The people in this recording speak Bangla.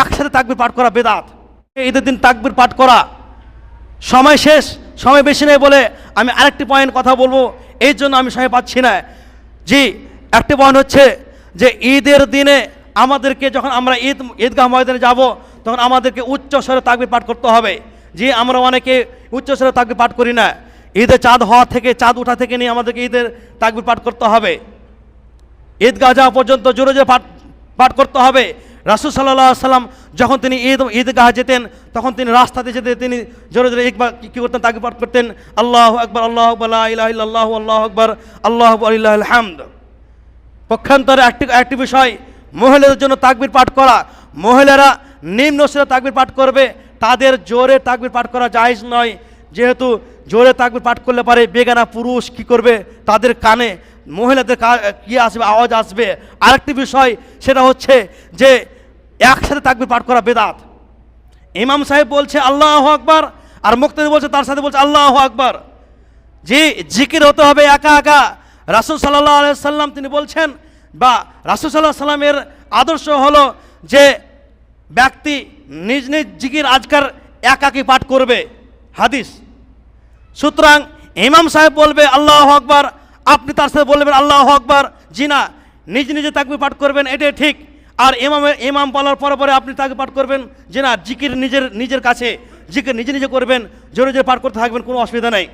একসাথে তাকবির পাঠ করা বেদাত। ঈদের দিন তাকবির পাঠ করা। সময় শেষ, সময় বেশি নেই বলে আমি আরেকটি পয়েন্ট কথা বলব, এই জন্য আমি সময় পাচ্ছি না। জি, একটি পয়েন্ট হচ্ছে যে ঈদের দিনে আমাদেরকে যখন আমরা ঈদ, ঈদগাহ ময়দানে যাব, তখন আমাদেরকে উচ্চ স্বরে তাকবির পাঠ করতে হবে। জি, আমরা অনেকে উচ্চ স্বরে তাকবির পাঠ করি না। ঈদে চাঁদ হওয়া থেকে, চাঁদ উঠা থেকে নিয়ে আমাদেরকে ঈদের তাকবির পাঠ করতে হবে। ঈদগাহ যাওয়া পর্যন্ত জোরে জোরে পাঠ পাঠ করতে হবে। রাসুল সাল্লাহ সাল্লাম যখন তিনি ঈদ, ঈদগাহ যেতেন, তখন তিনি রাস্তাতে যেতে তিনি জোরে জোরে একবার কী করতেন? তাকে পাঠ করতেন, আল্লাহ আকবর আল্লাহ আকবর, লা ইলাহা আল্লাহ আকবর, আল্লাহ আল্লাহ হামদ। পক্ষান্তরে একটি একটি বিষয়, মহিলাদের জন্য তাকবির পাঠ করা। মহিলারা নিম্ন স্তরে তাকবির পাঠ করবে। তাদের জোরে তাকবির পাঠ করা জায়েজ নয়। যেহেতু জোরে তাকবির পাঠ করলে পারে বেগানা পুরুষ কি করবে? তাদের কানে মহিলাদের কি আসবে? আওয়াজ আসবে। আরেকটি বিষয়, সেটা হচ্ছে যে একসাথে তাকবির পাঠ করা বেদাত। ইমাম সাহেব বলছে, আল্লাহ আকবার। আর মুক্তি বলছে, তার সাথে বলছে, আল্লাহ আকবার। যে জিকির হতে হবে একা একা। রাসুল সাল্লাহ সাল্লাম তিনি বলছেন, বা রাসুল সাল্লাহ সাল্লামের আদর্শ হলো যে ব্যক্তি নিজ নিজ জিকির আজকার একাকি পাঠ করবে। হাদিস। সুতরাং ইমাম সাহেব বলবে, আল্লাহ আকবার। আপনি তার সাথে বলবেন, আল্লাহ আকবার। জি না, নিজ নিজে তাকবি পাঠ করবেন, এটাই ঠিক। আর এমামে এমাম বলার পরে পরে আপনি তাকে পাঠ করবেন যে না, জিকির নিজের নিজের কাছে, জিকির নিজে নিজে করবেন, জোরে জোরে পাঠ করতে থাকবেন, কোনো অসুবিধা নেই।